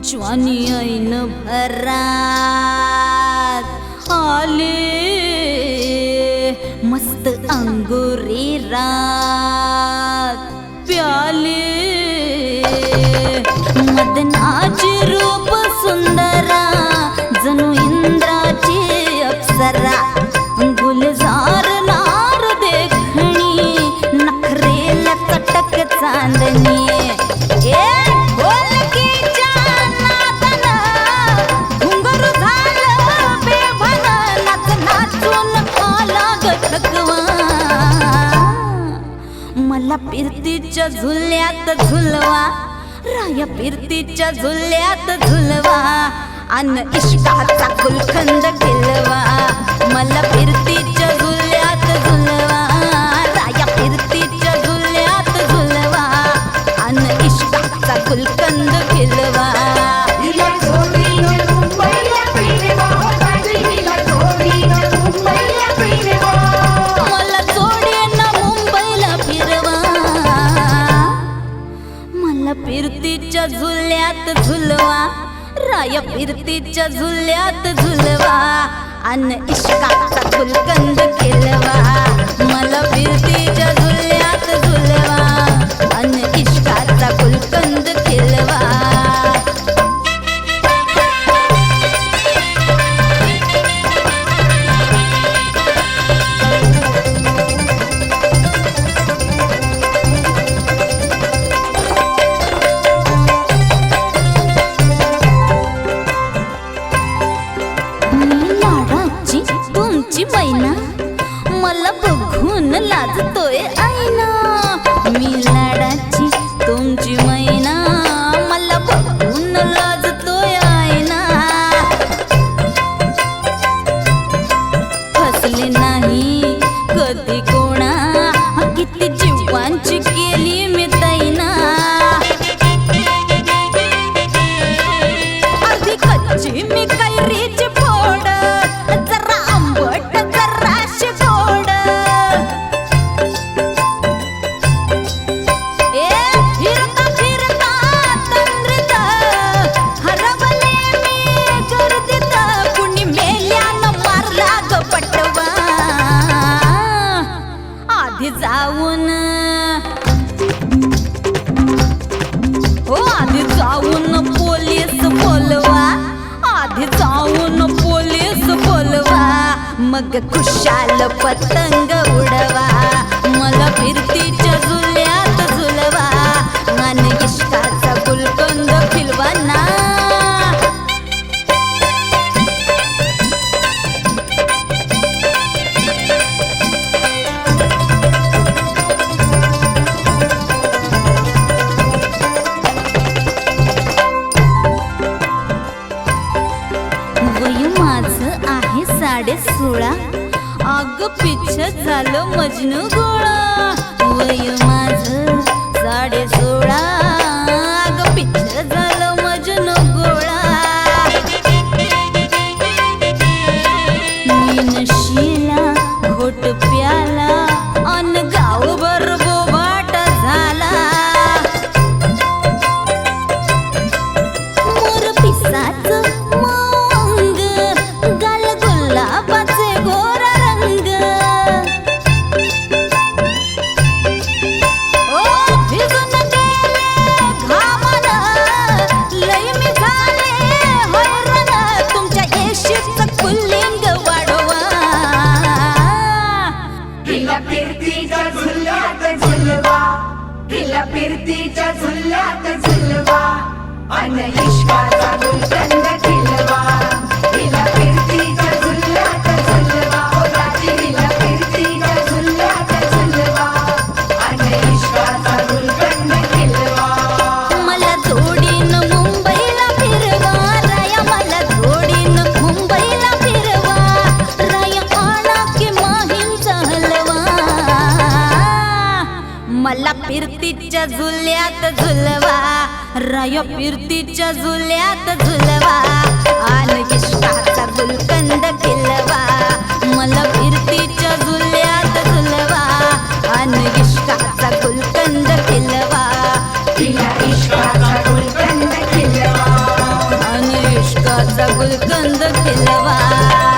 ज्वानी ऐन भरात आले मस्त अंगुरी रात प्याले. मदनाचे रूप सुंदरा जणू इंद्राचे अप्सरा. फिरतीच्या झुल्यात झुलवा. राया फिरतीच्या झुल्यात झुलवा. अन इश्काचा गुलखंद केलवा मला फिरतीच्या झुल्यात झुलवा. राय फिरतीच्या झुल्यात झुलवा. अन इश्काचा झुलकंद केलवा मला फिरतीच्या झुल्यात लाडाची तुमची मैना. मला बघून लाजतोय आईना. मी मग खुशाल पतंग उडवा आहे साडे सोळा. अग पिच्छ झालं मजनू गोळा. वय माझ साडे सोळा. हिला फिरतीच्या झुल्यात झुलवा अन इश्काचा गुलकंद खिलवा. मला फिरतीच्या झुल्यात झुलवा. रायो फिरतीच्या झुल्यात झुलवा. आल विश्वाचा गुलकंद किलवा. मला फिरतीच्या झुल्यात झुलवा. आन इष्टाचा गुलकंद किलवा. तिला इष्टाचा गुलकंद किलवा. अन गुलकंद किलवा.